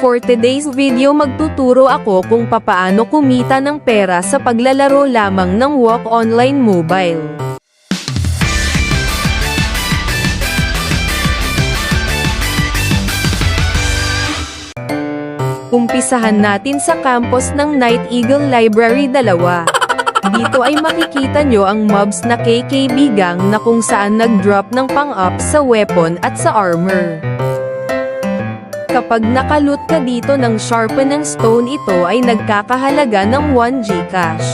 For today's video magtuturo ako kung papaano kumita ng pera sa paglalaro lamang ng Walk Online Mobile. Umpisahan natin sa campus ng Night Eagle Library 2. Dito ay makikita nyo ang mobs na KKB gang na kung saan nag-drop ng pang-up sa weapon at sa armor. Kapag nakaloot ka dito ng sharpen ng stone ito ay nagkakahalaga ng 1 Gcash.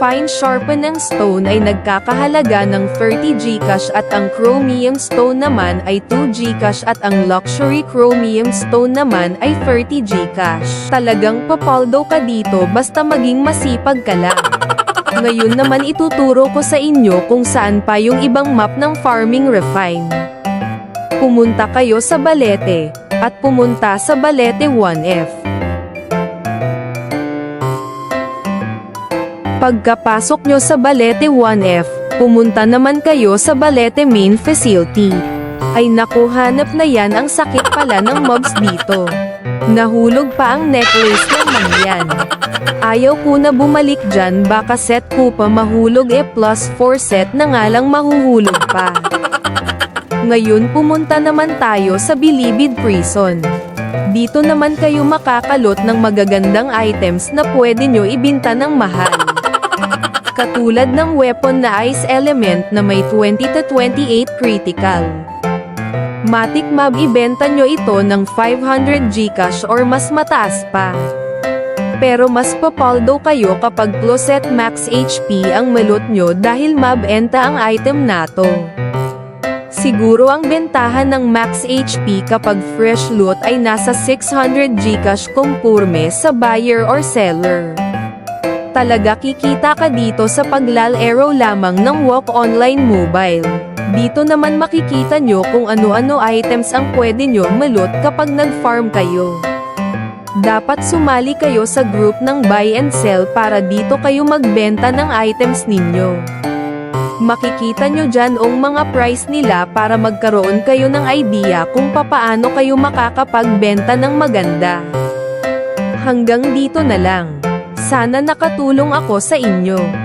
Fine sharpen ng stone ay nagkakahalaga ng 30 Gcash at ang chromium stone naman ay 2 Gcash at ang luxury chromium stone naman ay 30 Gcash. Talagang papaldo ka dito basta maging masipag ka lang. Ngayon naman ituturo ko sa inyo kung saan pa yung ibang map ng farming refine. Pumunta kayo sa Balete, at pumunta sa Balete 1F. Pagkapasok nyo sa Balete 1F, pumunta naman kayo sa Balete Main Facility. Ay nakuhanap na yan ang sakit pala ng mobs dito. Nahulog pa ang necklace ng mga yan. Ayaw ko na bumalik dyan baka set ko pa mahulog e plus 4 set na nga lang mahuhulog pa. Ngayon pumunta naman tayo sa Bilibid Prison. Dito naman kayo makakalot ng magagandang items na pwede nyo ibinta ng mahal. Katulad ng weapon na ice element na may 20 to 28 critical. Matik mab ibenta nyo ito ng 500 Gcash or mas mataas pa. Pero mas papaldo kayo kapag closet max HP ang malot nyo dahil mabenta ang item nato. Siguro ang bentahan ng max HP kapag fresh loot ay nasa 600 Gcash kung purme sa buyer or seller. Talaga kikita ka dito sa paglalaro lamang ng Walk Online Mobile. Dito naman makikita nyo kung ano-ano items ang pwede nyo malot kapag nag-farm kayo. Dapat sumali kayo sa group ng buy and sell para dito kayo magbenta ng items ninyo. Makikita nyo dyan ang mga price nila para magkaroon kayo ng idea kung papaano kayo makakapagbenta ng maganda. Hanggang dito na lang. Sana nakatulong ako sa inyo.